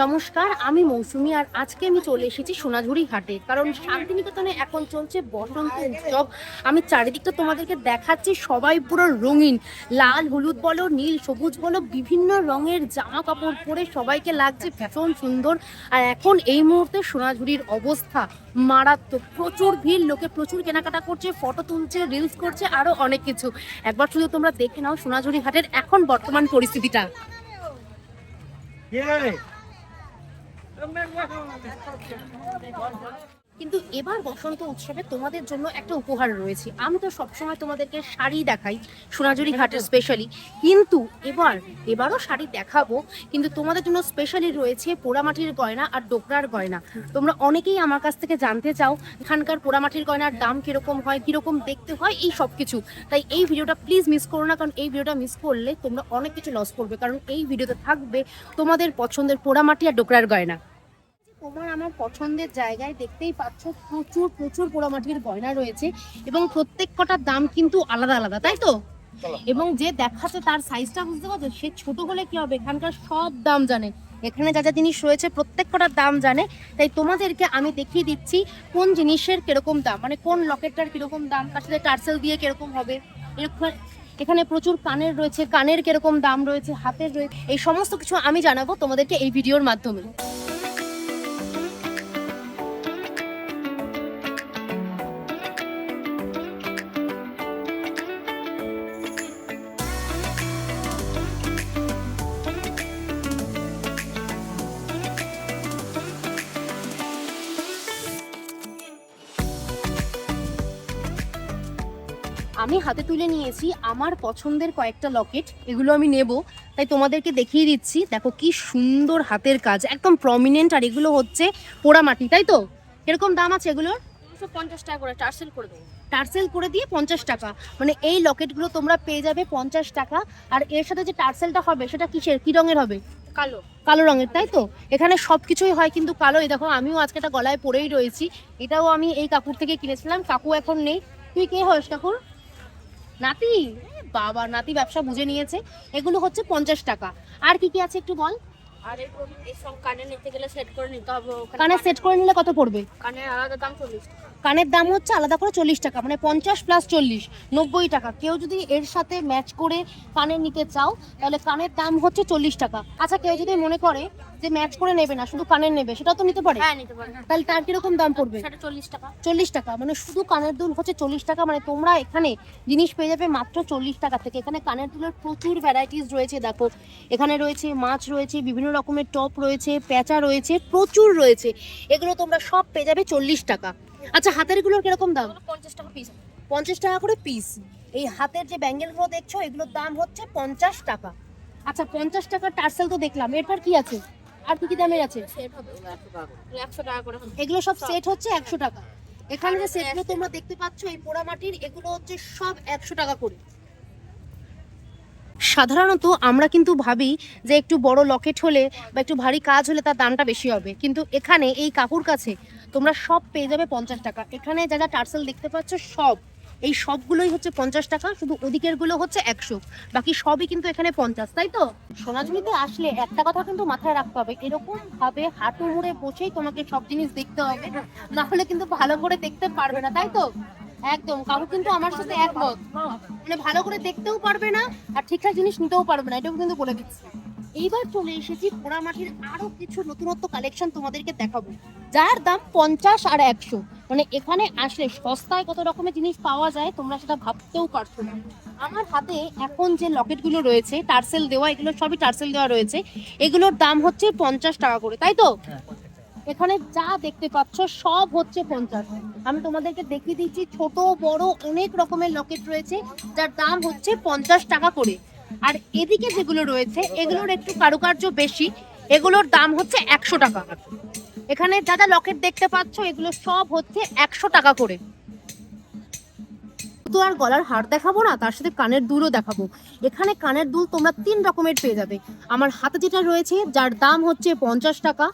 নমস্কার, আমি মৌসুমি আর আজকে আমি চলে এসেছি সোনাঝুরি ঘাটে কারণ শান্তিনিকেতনে এখন চলছে বসন্ত উৎসব। আমি চারিদিকটা তোমাদেরকে দেখাচ্ছি, সবাই পুরো রঙিন। লাল, হলুদ বলো, নীল, সবুজ বলো, বিভিন্ন রঙের জামা কাপড় পরে সবাইকে লাগছে ভীষণ সুন্দর। আর এখন এই মুহূর্তে সোনাঝুরির অবস্থা মারাত্মক। প্রচুর ভিড়, লোকে প্রচুর কেনাকাটা করছে, ফটো তুলছে রিলস করছে, আরও অনেক কিছু। একবার শুধু তোমরা দেখে নাও সোনাঝুরি ঘাটের এখন বর্তমান পরিস্থিতিটা। কিন্তু এবার বসন্ত উৎসবে তোমাদের জন্য একটা উপহার রয়েছে। আমি তো সবসময় তোমাদেরকে শাড়ি দেখাই, সোনাঝুরি ঘাটের স্পেশালি কিন্তু এবার, এবারও শাড়ি দেখাবো, কিন্তু তোমাদের জন্য স্পেশালি রয়েছে পোড়ামাটির গয়না আর ডোকরার গয়না। তোমরা অনেকেই আমার কাছ থেকে জানতে চাও, এখানকার পোড়ামাটির গয়নার দাম কীরকম হয়, কীরকম দেখতে হয়, এই সব কিছু। তাই এই ভিডিওটা প্লিজ মিস করো না, কারণ এই ভিডিওটা মিস করলে তোমরা অনেক কিছু লস করবে, কারণ এই ভিডিওতে থাকবে তোমাদের পছন্দের পোড়ামাটি আর ডোকরার গয়না। তোমার আমার পছন্দের জায়গায় দেখতেই পাচ্ছ প্রচুর প্রচুর পোড়ামাটির গয়না রয়েছে এবং প্রত্যেক কটার দাম কিন্তু আলাদা আলাদা তাই তো? এবং যে দেখাচ্ছে তার সাইজটা বুঝতে পারছ? সে ছোট হলে কি হবে? এখানকার সব দাম জানে। এখানে যা যা জিনিস রয়েছে প্রত্যেক কটার দাম জানে। তাই তোমাদেরকে আমি দেখিয়ে দিচ্ছি কোন জিনিসের কীরকম দাম মানে কোন লকেটটার কীরকম দাম তার সাথে টার্সেল দিয়ে কীরকম হবে। এরকম এখানে প্রচুর কানের রয়েছে কানের কীরকম দাম রয়েছে হাতের রয়েছে এই সমস্ত কিছু আমি জানাব তোমাদেরকে এই ভিডিওর মাধ্যমে। আমি হাতে তুলে নিয়েছি আমার পছন্দের কয়েকটা লকেট এগুলো আমি নেব। তাই তোমাদেরকে দেখিয়ে দিচ্ছি দেখো কি সুন্দর হাতের কাজ একদম প্রমিনেন্ট আর এগুলো হচ্ছে পোড়ামাটি তাই তো? এরকম দাম আছে এগুলোর? পঞ্চাশ টাকা করে টার্সেল করে দেবো। টার্সেল করে দিয়ে পঞ্চাশ টাকা। মানে এই লকেটগুলো তোমরা পেয়ে যাবে পঞ্চাশ টাকা। আর এর সাথে যে টার্সেলটা হবে সেটা কিসের? কি রঙের হবে? কালো। কালো রঙের তাই তো? এখানে সব কিছুই হয় কিন্তু কালো। এই দেখো আমিও আজকে একটা গলায় পরেই রয়েছি। এটাও আমি এই কাকুর থেকে কিনেছিলাম কাকু এখন নেই। তুই কে হস কাকুর? নাতি? বাবা নাতি ব্যবসা বুঝে নিয়েছে। এগুলো হচ্ছে পঞ্চাশ টাকা। আর কি কি আছে একটু বল? আর এই সব কানে নিতে গেলে সেট করে নিতে হবে কানে সেট করে নিলে কত পড়বে? কানে আলাদা দাম চল্লিশ টাকা। কানের দাম হচ্ছে আলাদা করে চল্লিশ টাকা মানে পঞ্চাশ প্লাস চল্লিশ নব্বই টাকা। কেউ যদি এর সাথে ম্যাচ করে কানের নিতে চাও তাহলে কানের দাম হচ্ছে চল্লিশ টাকা। আচ্ছা কেউ যদি মনে করে যে ম্যাচ করে নেবে না শুধু কানের নেবে সেটা তো নিতে পারে? হ্যাঁ নিতে পারেন তাহলে তার কীরকম দাম পড়বে? সেটা চল্লিশ টাকা। চল্লিশ টাকা মানে শুধু কানের দুল হচ্ছে চল্লিশ টাকা মানে তোমরা এখানে জিনিস পেয়ে যাবে মাত্র চল্লিশ টাকা থেকে। এখানে কানের দুলের প্রচুর ভ্যারাইটিস রয়েছে দেখো। এখানে রয়েছে মাছ রয়েছে বিভিন্ন রকমের টপ রয়েছে প্যাঁচা রয়েছে প্রচুর রয়েছে। এগুলো তোমরা সব পেয়ে যাবে চল্লিশ টাকা। আচ্ছা হাতেরগুলোর কীরকম দাম? পঞ্চাশ টাকা পিস পঞ্চাশ টাকা করে পিস এই হাতের যে ব্যাঙ্গেলগুলো দেখছ এগুলোর দাম হচ্ছে পঞ্চাশ টাকা। আচ্ছা পঞ্চাশ টাকার টার্সেল তো দেখলাম। এরপর কি আছে? আর কি কি দামের আছে? সেট একশো টাকা করে। এগুলো সব সেট হচ্ছে একশো টাকা। এখানে যে সেটগুলো তোমরা দেখতে পাচ্ছ এই পোড়ামাটির এগুলো হচ্ছে সব একশো টাকা করে। সাধারণত আমরা কিন্তু ভাবি যে একটু বড় লকেট হলে বা একটু ভারী কাজ হলে তার দামটা বেশি হবে। কিন্তু এখানে এই কাকুর কাছে তোমরা সব পেয়ে যাবে পঞ্চাশ টাকা। এখানে যারা টার্সেল দেখতে পাচ্ছ, সব। এই সবগুলোই হচ্ছে পঞ্চাশ টাকা, শুধু ওদিকেরগুলো হচ্ছে একশো। বাকি সবই কিন্তু এখানে পঞ্চাশ, তাই তো? সোনাঝুরিতে আসলে একটা কথা কিন্তু মাথায় রাখতে হবে এরকম ভাবে হাঁটু মুড়ে বসেই তোমাকে সব জিনিস দেখতে হবে। না হলে কিন্তু ভালো করে দেখতে পারবে না, তাই তো? একদম কাকু কিন্তু আমার সাথে একমত। মানে ভালো করে দেখতেও পারবে না, আর ঠিকঠাক জিনিস নিতেও পারবে না এটাও কিন্তু বলে দিচ্ছি। এইবার চলে এসেছি পোড়ামাটির আরও কিছু নতুনত্ব কালেকশন তোমাদেরকে দেখাবো। যার দাম পঞ্চাশ আর একশো। মানে এখানে আসলে সস্তায় কত রকমের জিনিস পাওয়া যায় তোমরা সেটা ভাবতেও পারছ না। আমার হাতে এখন যে লকেটগুলো রয়েছে টার্সেল দেওয়া এগুলো সবই টার্সেল দেওয়া রয়েছে এগুলোর দাম হচ্ছে পঞ্চাশ টাকা করে তাই তো? এখানে যা দেখতে পাচ্ছ সব হচ্ছে পঞ্চাশ। আমি তোমাদেরকে দেখিয়ে দিচ্ছি ছোট বড় অনেক রকমের লকেট রয়েছে যার দাম হচ্ছে পঞ্চাশ টাকা করে। আর এদিকে যেগুলো রয়েছে, এগুলোর একটু কারুকার্য বেশি। এগুলোর দাম হচ্ছে একশো টাকা। এখানে যা যা লকেট দেখতে পাচ্ছ, এগুলো সব হচ্ছে একশো টাকা করে। তো আর গলার হার দেখাবো না, তার সাথে কানের দুলও দেখাবো। এখানে কানের দুল তোমরা তিন রকমের পেয়ে যাবে। আমার হাতে যেটা রয়েছে, যার দাম হচ্ছে পঞ্চাশ টাকা,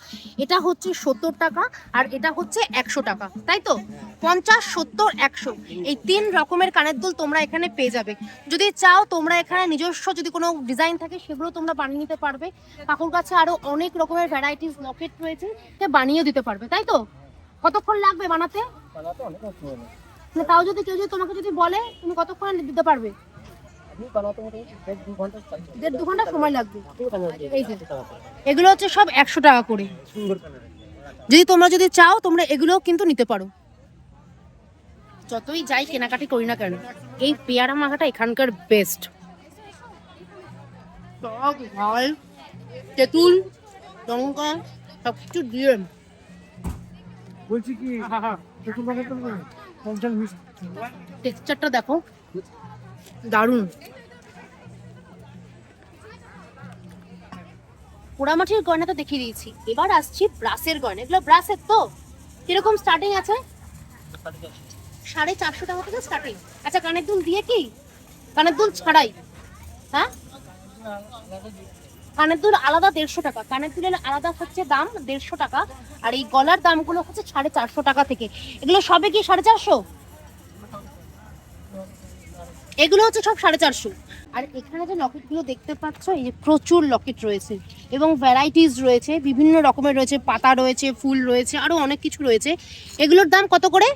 এটা হচ্ছে সত্তর টাকা আর এটা হচ্ছে একশো টাকা, তাই তো? পঞ্চাশ, সত্তর, একশো, এই তিন রকমের কানের দুল তোমরা এখানে পেয়ে যাবে। যদি চাও তোমরা এখানে নিজস্ব যদি কোনো ডিজাইন থাকে, সেগুলো তোমরা বানিয়ে নিতে পারবে। কাকুর কাছে আরও অনেক রকমের ভ্যারাইটিস লকেট রয়েছে সে বানিয়েও দিতে পারবে, তাই তো? কতক্ষণ লাগবে বানাতে? বানাতে অনেক হবে মানে তাও যদি কেউ যদি তোমাকে যদি বলে তুমি কতক্ষণ দিতে পারবে? দেড় দু ঘণ্টা সময় লাগবে। এই যে। এগুলো হচ্ছে সব একশো টাকা করে। যদি তোমরা যদি চাও তোমরা এগুলোও কিন্তু নিতে পারো। যতই যাই কেনাকাটি করি না কেন এই পেয়ারা মাখাটা এখানকার বেস্ট টক ঝাল তেঁতুল লঙ্কা সব কিছু দিয়ে। বলছি কি টেক্সচারটা দেখো। দারুণ। পোড়ামাটির গয়না তো দেখিয়ে দিয়েছি। এবার আসছি ব্রাসের গয়না। এগুলো ব্রাসের তো? কীরকম স্টার্টিং আছে? সাড়ে চারশো টাকা থেকে স্টার্টিং আচ্ছা কানের দুল দিয়ে কি? কানের দুল ছাড়াই। হ্যাঁ? কানের দুল আলাদা দেড়শো টাকা। কানের দুলের আলাদা হচ্ছে দাম দেড়শো টাকা, আর এই গলার দামগুলো হচ্ছে সাড়ে চারশো টাকা থেকে। এগুলো সবে কি সাড়ে চারশো? এগুলো হচ্ছে সব সাড়ে চারশো। আর এখানে যে লকেটগুলো দেখতে পাচ্ছ, এই যে প্রচুর লকেট রয়েছে। এবং ভ্যারাইটিস রয়েছে, বিভিন্ন রকমের রয়েছে, পাতা রয়েছে, ফুল রয়েছে, আরও অনেক কিছু রয়েছে। এগুলোর দাম কত করে?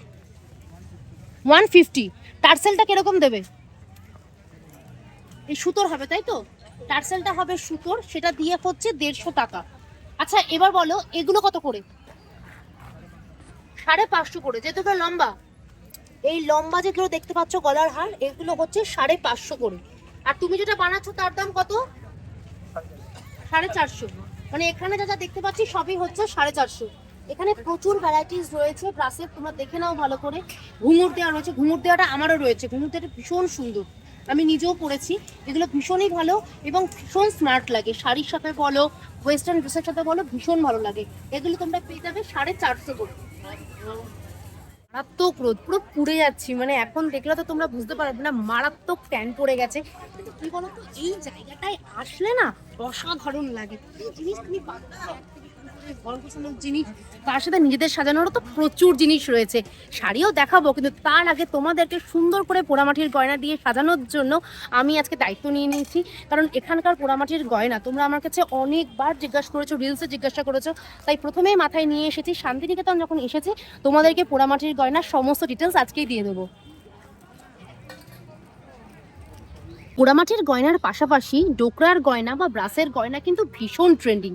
ওয়ান ফিফটি টার্সেলটা কীরকম দেবে? এই সুতোর হবে, তাই তো? টার্সেলটা হবে সুতোর সেটা দিয়ে হচ্ছে দেড়শো টাকা। আচ্ছা এবার বলো, এগুলো কত করে? সাড়ে পাঁচশো করে, যেহেতু লম্বা। এই লম্বা যেগুলো দেখতে পাচ্ছ গলার হার, এগুলো হচ্ছে সাড়ে পাঁচশো করে। আর তুমি যেটা বানাচ্ছ তার দাম কত? সাড়ে চারশো। মানে এখানে যা যা দেখতে পাচ্ছি সবই হচ্ছে সাড়ে চারশো। এখানে প্রচুর ভ্যারাইটিস রয়েছে ব্রাসের তোমরা দেখে নাও ভালো করে। ঘুঙুর দেওয়া রয়েছে, ঘুঙুর দেওয়াটা আমারও রয়েছে, ঘুঙুর দেওয়াটা ভীষণ সুন্দর। আমি নিজেও পরেছি এগুলো ভীষণই ভালো এবং ভীষণ স্মার্ট লাগে। শাড়ির সাথে বলো ওয়েস্টার্ন ড্রেসের সাথে বলো, ভীষণ ভালো লাগে। এগুলো তোমরা পেয়ে যাবে সাড়ে চারশো করে। মারাত্মক রোদ, পুরো পুড়ে যাচ্ছি। মানে এখন দেখলে তো তোমরা বুঝতে পারবে না, মারাত্মক ট্যান পড়ে গেছে। কি বলতো, এই জায়গাটায় আসলে না অসাধারণ লাগে। জিনিস তুমি জিনিস তার সাথে নিজেদের সাজানোরও তো প্রচুর জিনিস রয়েছে। শাড়িও দেখাবো, কিন্তু তার আগে তোমাদেরকে সুন্দর করে পোড়ামাটির গয়না দিয়ে সাজানোর জন্য আমি আজকে দায়িত্ব নিয়ে নিয়েছি। কারণ এখানকার পোড়ামাটির গয়না তোমরা আমার কাছে অনেকবার জিজ্ঞাসা করেছ রিলসে জিজ্ঞাসা করেছ। তাই প্রথমেই মাথায় নিয়ে এসেছি, শান্তিনিকেতন যখন এসেছি, তোমাদেরকে পোড়ামাটির গয়নার সমস্ত ডিটেলস আজকেই দিয়ে দেবো। পোড়ামাটির গয়নার পাশাপাশি ডোকরার গয়না বা ব্রাসের গয়না কিন্তু ভীষণ ট্রেন্ডিং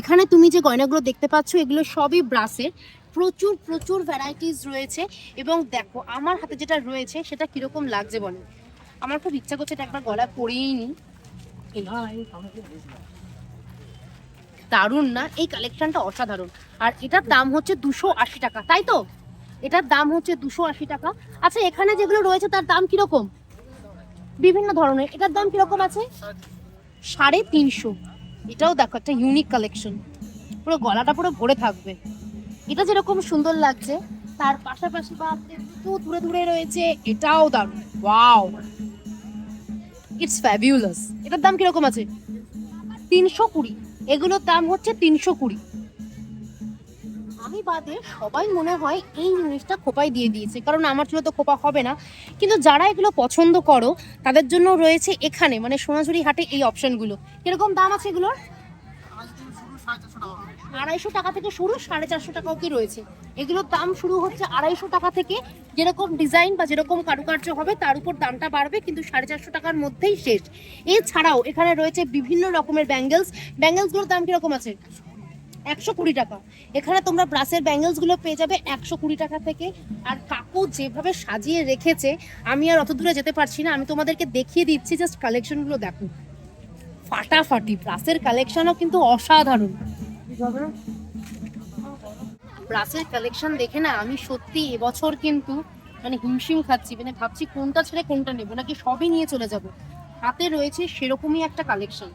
এখানে তুমি যে গয়নাগুলো দেখতে পাচ্ছ, এগুলো সবই ব্রাসের। প্রচুর প্রচুর ভ্যারাইটিস রয়েছে। এবং দেখো, আমার হাতে যেটা রয়েছে, সেটা কীরকম লাগছে বলো? আমার খুব ইচ্ছা করছে এটা একবার গলায় পরিয়েই নি দারুণ না? এই কালেকশনটা অসাধারণ। আর এটার দাম হচ্ছে দুশো আশি টাকা, তাই তো? এটার দাম হচ্ছে দুশো আশি টাকা। আচ্ছা এখানে যেগুলো রয়েছে, তার দাম কীরকম? বিভিন্ন ধরনের। এটার দাম কীরকম আছে? সাড়ে তিনশো। এটাও দেখো, একটা ইউনিক কালেকশন পুরো গলাটা পুরো ভরে থাকবে। এটা যেরকম সুন্দর লাগছে, তার পাশাপাশি বা দূরে দূরে রয়েছে, এটাও দারুণ। ওয়াও ইটস ফ্যাবিউলাস এটার দাম কীরকম আছে? তিনশো কুড়ি। এগুলোর দাম হচ্ছে তিনশো কুড়ি। বাদে সবাই মনে হয় এই জিনিসটা খোপায় দিয়ে দিয়েছে। কারণ আমার চুলে তো খোপা হবে না। কিন্তু যারা এগুলো পছন্দ করো, তাদের জন্য রয়েছে এখানে মানে সোনাঝুরি হাটে এই অপশনগুলো। কীরকম দাম আছে এগুলোর? আড়াইশো টাকা থেকে শুরু, সাড়ে চারশো টাকা অব্দি রয়েছে। এগুলোর দাম শুরু হচ্ছে আড়াইশো টাকা থেকে। যেরকম ডিজাইন বা যেরকম কারুকার্য হবে, তার উপর দামটা বাড়বে, কিন্তু সাড়ে চারশো টাকার মধ্যেই শেষ। এছাড়াও এখানে রয়েছে বিভিন্ন রকমের ব্যাঙ্গেলস। ব্যাঙ্গেলসগুলোর দাম কীরকম আছে? একশো কুড়ি টাকা। এখানে তোমরা ব্রাসের ব্যাঙ্গেলসগুলো পেয়ে যাবে একশো কুড়ি টাকা থেকে। আর কাকু যেভাবে সাজিয়ে রেখেছে, আমি আর অত দূরে যেতে পারছি না। আমি তোমাদেরকে দেখিয়ে দিচ্ছি জাস্ট কালেকশনগুলো দেখো। ফাটাফাটি ব্রাসের কালেকশনও কিন্তু অসাধারণ। ব্রাসের কালেকশন দেখে না আমি সত্যি এবছর কিন্তু মানে হিমশিম খাচ্ছি। মানে ভাবছি কোনটা ছেড়ে কোনটা নেব, নাকি সবই নিয়ে চলে যাব। হাতে রয়েছে সেরকমই একটা কালেকশন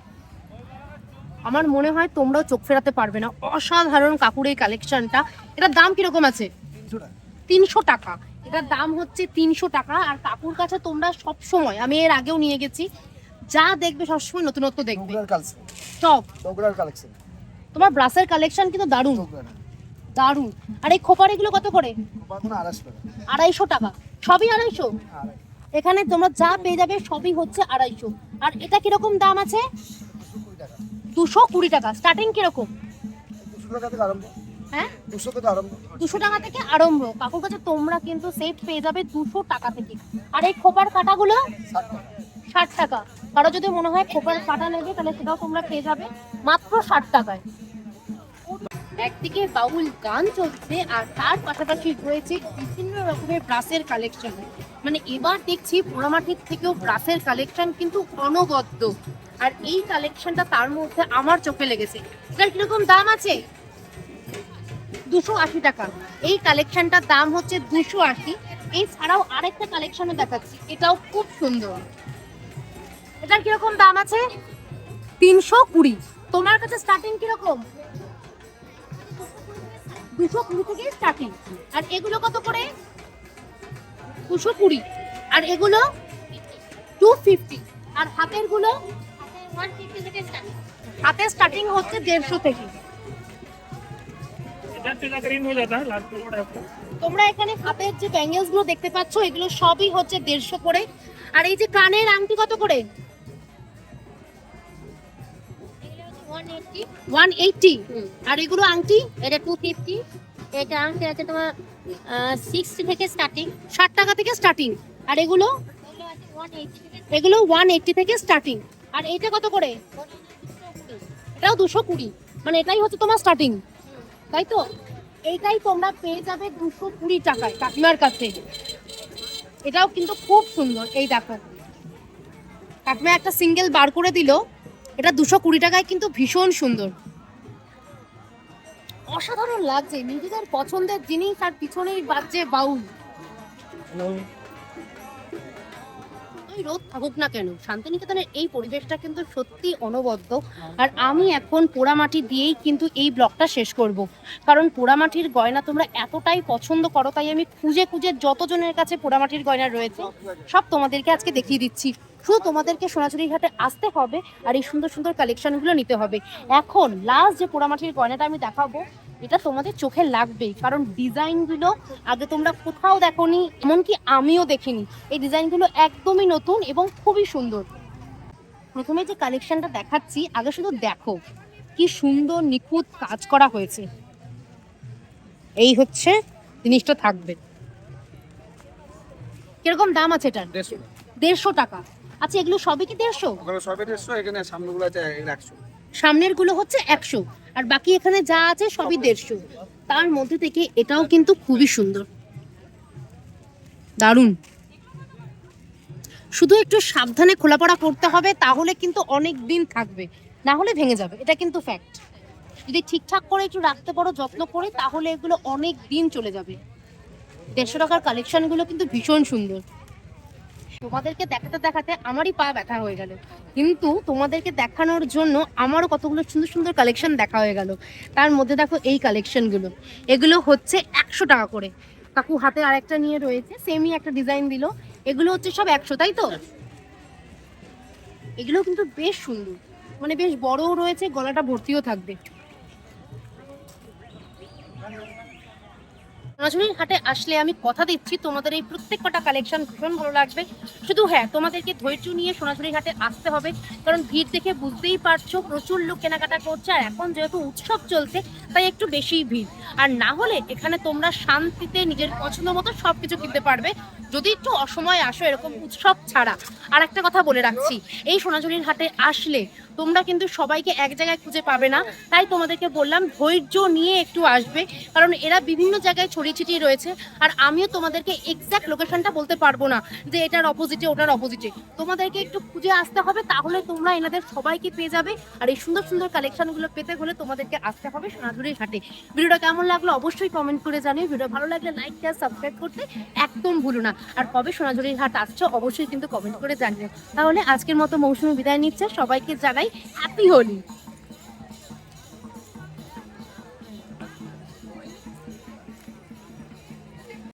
আমার মনে হয় তোমরাও চোখ ফেরাতে পারবে না। অসাধারণ কাপড়ের কালেকশনটা এটার দাম কীরকম আছে? তিনশো টাকা। এটার দাম হচ্ছে তিনশো টাকা। আর কাকুর কাছে তোমরা সব সময় আমি এর আগেও নিয়ে গেছি। যা দেখবে সবসময় নতুনত্ব দেখবে। কালেকশন তোমার ব্রাসের কালেকশন কিন্তু দারুণ। দারুণ। আর এই খোপারিগুলো কত করে? আড়াইশো টাকা। সবই আড়াইশো। এখানে তোমরা যা পেয়ে যাবে সবই হচ্ছে আড়াইশো। আর এটা কীরকম দাম আছে? দুশো কুড়ি টাকা। স্টার্টিং কীরকম? হ্যাঁ? দুশো টাকা থেকে আরম্ভ। কাকুর কাছে তোমরা কিন্তু সেট পেয়ে যাবে দুশো টাকা থেকে। আর এই খোপার কাটাগুলো? ষাট টাকা। ষাট টাকা। কারও যদি মনে হয় খোপার কাটা নেবে তাহলে সেটাও তোমরা পেয়ে যাবে মাত্র ষাট টাকায়। একদিকে বাউল গান চলছে আর তার পাশাপাশি রয়েছে বিভিন্ন রকমের ব্রাসের কালেকশন মানে এবার দেখছি পোড়ামাটির থেকেও ব্রাসের কালেকশন কিন্তু অনবদ্য। আর এই কালেকশনটা তার মধ্যে আমার চোখে লেগেছে। এটার কীরকম দাম আছে? দুশো আশি টাকা। এই কালেকশনটার দাম হচ্ছে দুশো আশি। এছাড়াও আরেকটা কালেকশনে দেখাচ্ছি। এটাও খুব সুন্দর। এটার কীরকম দাম আছে? তিনশো কুড়ি। তোমার কাছে স্টার্টিং কীরকম? দুশো কুড়ি থেকে স্টার্টিং আর এগুলো কত করে? দুশো কুড়ি। আর এগুলো টু ফিফটি আর হাতেরগুলো হাতে স্টার্টিং হচ্ছে দেড়শো থেকে। তোমরা এখানে হাতের যে ব্যাঙ্গেলসগুলো দেখতে পাচ্ছ এগুলো সবই হচ্ছে দেড়শো করে। আর এই যে কানের আংটি কত করে? ওয়ান এইটি আর এগুলো আংটি? এটা টু ফিফটি এটা আংটি আছে তোমার সিক্সটি থেকে স্টার্টিং ষাট টাকা থেকে স্টার্টিং আর এগুলো? এগুলো ওয়ান এইটি থেকে স্টার্টিং আর এইটা কত করে? এটাও দুশো কুড়ি। মানে এটাই হচ্ছে তোমার স্টার্টিং তাই তো? এইটাই তোমরা পেয়ে যাবে দুশো কুড়ি টাকায় কাকিমার কাছে এটাও কিন্তু খুব সুন্দর, এই দেখো। কাকিমা একটা সিঙ্গেল বার করে দিল। এটা দুশো কুড়ি টাকায় কিন্তু ভীষণ সুন্দর। অসাধারণ লাগছে। নিজেদের পছন্দের জিনিস আর পিছনেই বাজছে বাউল। ওই রোদ থাকুক না কেন, শান্তিনিকেতনের এই পরিবেশটা কিন্তু সত্যি অনবদ্য। আর আমি এখন পোড়ামাটি দিয়েই কিন্তু এই ব্লগটা শেষ করব। কারণ পোড়ামাটির গয়না তোমরা এতটাই পছন্দ করো, তাই আমি খুঁজে খুঁজে যতজনের কাছে পোড়ামাটির গয়না রয়েছে, সব তোমাদেরকে আজকে দেখিয়ে দিচ্ছি। শুধু তোমাদেরকে সোনাঝুরি ঘাটে আসতে হবে, আর এই সুন্দর সুন্দর কালেকশনগুলো নিতে হবে। এখন লাস্ট যে পোড়ামাটির গয়নাটা আমি দেখাবো এটা তোমাদের চোখে লাগবেই। কারণ ডিজাইনগুলো আগে তোমরা কোথাও দেখোনি এমনকি আমিও দেখিনি। এই ডিজাইনগুলো একদমই নতুন এবং খুবই সুন্দর। প্রথমে যে কালেকশনটা দেখাচ্ছি আগে শুধু দেখো। কি সুন্দর নিখুঁত কাজ করা হয়েছে। এই হচ্ছে জিনিসটা থাকবে। কীরকম দাম আছে এটার? দেড়শো। টাকা। আচ্ছা এগুলো সবই কি দেড়শো? ওখানে সবে দেড়শো এখানে সামনেগুলো আছে একশো সামনেরগুলো হচ্ছে একশো। আর বাকি এখানে যা আছে সবই দেড়শো। তার মধ্যে থেকে এটাও কিন্তু খুবই সুন্দর। দারুণ। শুধু একটু সাবধানে খোলাপড়া করতে হবে, তাহলে কিন্তু অনেক দিন থাকবে। না হলে ভেঙে যাবে, এটা কিন্তু ফ্যাক্ট যদি ঠিকঠাক করে একটু রাখতে পারো, যত্ন করে, তাহলে এগুলো অনেক দিন চলে যাবে। দেড়শো টাকার কালেকশনগুলো কিন্তু ভীষণ সুন্দর। তোমাদেরকে দেখাতে দেখাতে আমারই পা ব্যথা হয়ে গেল। কিন্তু তোমাদেরকে দেখানোর জন্য আমারও কতগুলো সুন্দর সুন্দর কালেকশন দেখা হয়ে গেল। তার মধ্যে দেখো এই কালেকশনগুলো এগুলো হচ্ছে একশো টাকা করে। কাকু হাতে আরেকটা নিয়ে রয়েছে সেমই একটা ডিজাইন দিল। এগুলো হচ্ছে সব একশো, তাই তো? এগুলো কিন্তু বেশ সুন্দর। মানে বেশ বড়ও রয়েছে, গলাটা ভর্তিও থাকবে। সোনাঝুরির হাটে আসলে আমি কথা দিচ্ছি। তোমাদের এই প্রত্যেক কটা কালেকশন ভীষণ ভালো লাগবে। শুধু হ্যাঁ তোমাদেরকে ধৈর্য নিয়ে সোনাঝুরির হাটে আসতে হবে। কারণ ভিড় দেখে বুঝতেই পারছ, প্রচুর লোক কেনাকাটা করছে আর এখন যেহেতু উৎসব চলছে, তাই একটু বেশিই ভিড়। আর না হলে এখানে তোমরা শান্তিতে নিজের পছন্দ মতো সব কিছু কিনতে পারবে। যদি একটু অসময় আসো এরকম উৎসব ছাড়া। আর একটা কথা বলে রাখছি, এই সোনাঝুরির হাটে আসলে তোমরা কিন্তু সবাইকে এক জায়গায় খুঁজে পাবে না। তাই তোমাদেরকে বললাম, ধৈর্য নিয়ে একটু আসবে, কারণ এরা বিভিন্ন জায়গায় ছড়িয়ে ছিটিয়ে রয়েছে। আর আমিও তোমাদেরকে এক্স্যাক্ট লোকেশনটা বলতে পারব না, যে এটার অপোজিটে ওটার অপোজিটে তোমাদেরকে একটু খুঁজে আসতে হবে, তাহলে তোমরা এনাদের সবাইকে পেয়ে যাবে। আর এই সুন্দর সুন্দর কালেকশনগুলো পেতে হলে তোমাদেরকে আসতে হবে সোনাঝুরির হাটে। ভিডিওটা কেমন লাগল অবশ্যই কমেন্ট করে জানিও। ভিডিও ভালো লাগলে লাইক শেয়ার সাবস্ক্রাইব করতে একদম ভুলো না। আর কবে সোনাঝুরির হাট আসছো অবশ্যই কিন্তু কমেন্ট করে জানিও। তাহলে আজকের মতো মৌসুমি বিদায় নিচ্ছে। সবাইকে জানাই হ্যাপি হোলি।